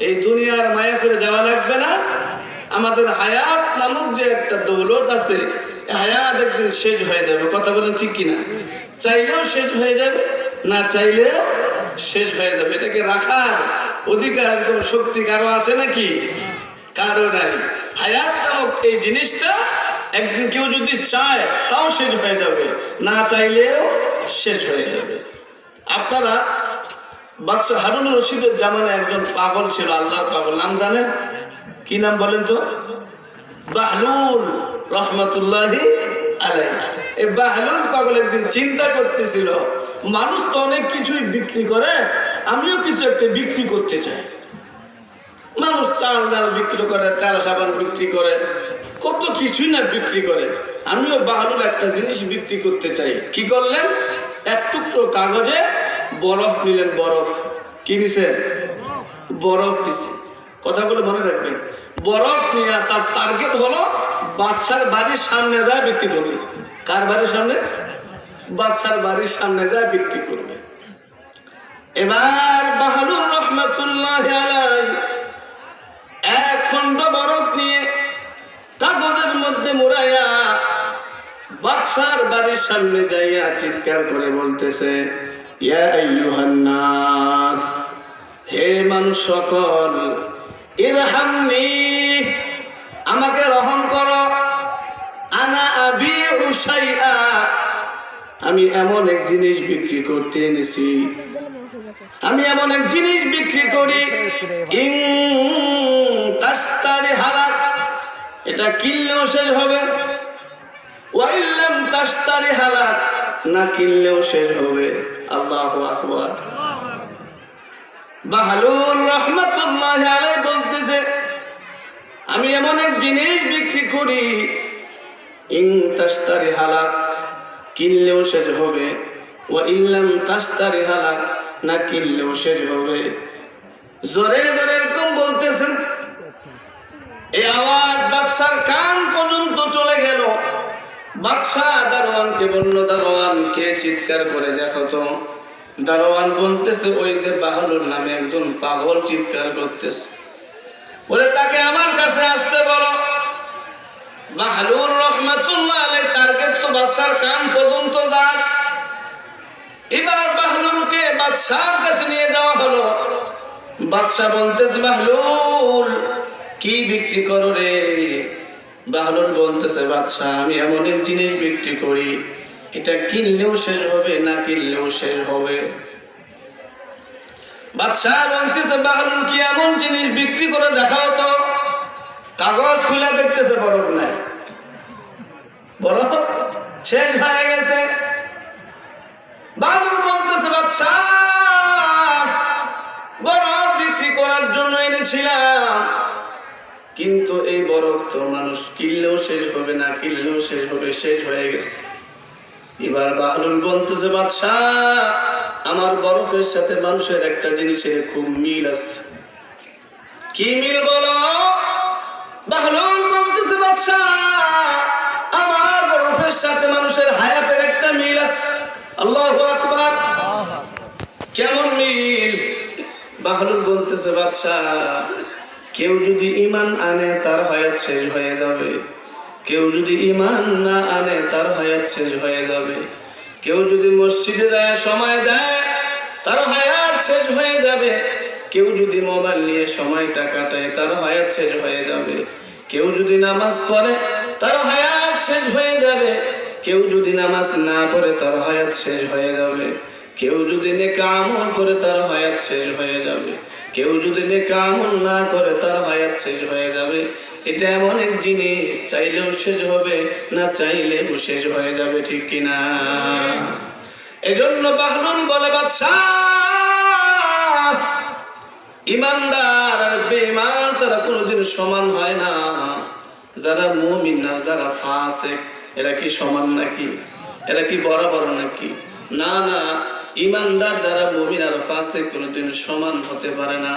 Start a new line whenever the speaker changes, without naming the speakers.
এই দুনিয়ার মায়া ছেড়ে যাওয়া লাগবে না? আমাদের হায়াত নামক যে একটা দৌলত আছে হায়াত একদিন শেষ হয়ে যাবে। কথা বলেন ঠিক কিনা? চাইলেও শেষ হয়ে যাবে, না চাইলেও শেষ হয়ে যাবে। এটাকে রাখার অধিকার কোন শক্তি কারও আছে নাকি? কারও নাই। হায়াত নামক এই জিনিসটা একদিন কেউ যদি চায়, তাও শেষ হয়ে যাবে, না চাইলেও শেষ হয়ে যাবে। আপনারা বাদশাহ হারুন রশিদের জামানে একজন পাগল ছিল, আল্লাহর পাগল। নাম জানেন? কি নাম বলেন তো? বাহলুল রহমতুল্লাহি আলাই এই বাহলুল পাগল একদিন চিন্তা করতেছিল, মানুষ তো অনেক কিছুই বিক্রি করে, আমিও কিছু একটা বিক্রি করতে চাই। মানুষ চাল ডাল বিক্রি করে, তেল সাবান বিক্রি করে, কত কিছুই না বিক্রি করে। আমিও বাহালুল একটা জিনিস বিক্রি করতে চাই। কি করলেন? এক টুকরো কাগজে বরফ নিলেন, বরফ। কি নিছেন বরফ নিছে। কথাগুলো মনে রাখবেন। বরফ নিয়ে তার টার্গেট হলো বাদশার বাড়ির সামনে যায় বিক্রি করবে। কার বাড়ির সামনে? বাদশার বাড়ির সামনে যায় বিক্রি করবে। এবার বাহালুর রহমতুল্লাহ এক খন্ড বরফ নিয়ে কাগজের মধ্যে মোড়াইয়া বাদশার বাড়ির সামনে যাইয়া চিৎকার করে বলতেছে ইয়া আইয়ুহান নাস, হে মানুষ সকল ইরহামনি আমাকে রহম করো। আনা আবি উসাইয়া আমি এমন এক জিনিস বিক্রি করতে এনেছি। আমি এমন এক জিনিস বিক্রি করি। ইং তাস্তারি হালাক এটা কিনলেও শেষ হবে। ওয়াইল্লাম তাস্তারি হালাক না কিনলেও শেষ হবে। আল্লাহ আকবার। বাহালুর রহমতুল্লাহ বলতেছে, আমি এমন এক জিনিস বিক্রি করি ইং তাস্তারি হালাক, কিনলেও শেষ হবে। ও ইল্লাম তাস্তারি হালাক, না কিনলেও শেষ হবে। জোরে জোরে একদম বলতেছেন। এই আওয়াজ বাদশার কান পর্যন্ত চলে গেল। বাদশাহ দারোয়ানকে বলল, দারোয়ান, কে চিৎকার করে দেখো তো? দারোয়ান বলতেছে, ওই যে বাহলুর নামে একজন পাগল চিৎকার করতেছে। বলে, তাকে আমার কাছে আসতে বলো। বাহলুর রহমাতুল্লাহ আলাই টার্গেট তো বাদশার কান পর্যন্ত যাক। এবার বাহলুলকে বাদশার কাছে নিয়ে যাওয়া হলো। বাদশাহ বলতেছে বাহলুল কি বিক্রি করো রে? বাহলুল বলতেছে বাদশাহ আমি এমন এক জিনিস বিক্রি করি। এটা কিনলেও শেষ হবে না কিনলেও শেষ হবে। বাদশাহ বলতেছে বাহলুল কি এমন জিনিস বিক্রি করে দেখাও তো। কাগজ খুলে দেখতেছে বরফ নাই। বরফ শেষ হয়ে গেছে। বাবুর বলতেছে বাদশাহ বরফ বিক্রি করার জন্য এনেছিলাম। কিন্তু এই বরফ তো মানুষ কিনলেও শেষ হবে না, কিনলেও শেষ হবে, শেষ হয়ে গেছে। এবার বাহলুল বলতেছে বাদশাহ, আমার বরফের সাথে মানুষের একটা জিনিসের খুব মিল আছে। কি মিল বলো? বাহলুল বলতেছে বাদশাহ, আমার বরফের সাথে মানুষের হায়াতের একটা মিল আছে। আল্লাহু আকবার। কেমন মিল? বাহলুল বলতেছে বাদশাহ কেউ যদি ইমান আনে, তার হায়াত শেষ হয়ে যাবে। কেউ যদি ইমান না আনে, তার হায়াত শেষ হয়ে যাবে। কেউ যদি মসজিদে যায়, সময় দেয়, তার হায়াত শেষ হয়ে যাবে। কেউ যদি মোবাইল নিয়ে সময়টা কাটায়, তার হায়াত শেষ হয়ে যাবে। কেউ যদি নামাজ পড়ে, তার হায়াত শেষ হয়ে যাবে। কেউ যদি নামাজ না পড়ে, তার হায়াত শেষ হয়ে যাবে। কেউ যদি নেকা আমল করে, তার হায়াত শেষ হয়ে যাবে। কেউ যদি না করে, তার হায়াত শেষ হয়ে যাবে। এটা এমন এক জিনিস, চাইলেও শেষ হবে, না চাইলেও শেষ হয়ে যাবে, ঠিক কিনা এজন্য বাহলুল বলে ইমানদার আর বেঈমান, তারা কোনোদিন সমান হয় না। যারা মুমিন আর যারা ফাসিক, এরা কি সমান নাকি? এরা কি বরাবর নাকি? না না ইমানদার যারা মুমিন আর ফাঁসে কোনোদিন সমান হতে পারে না।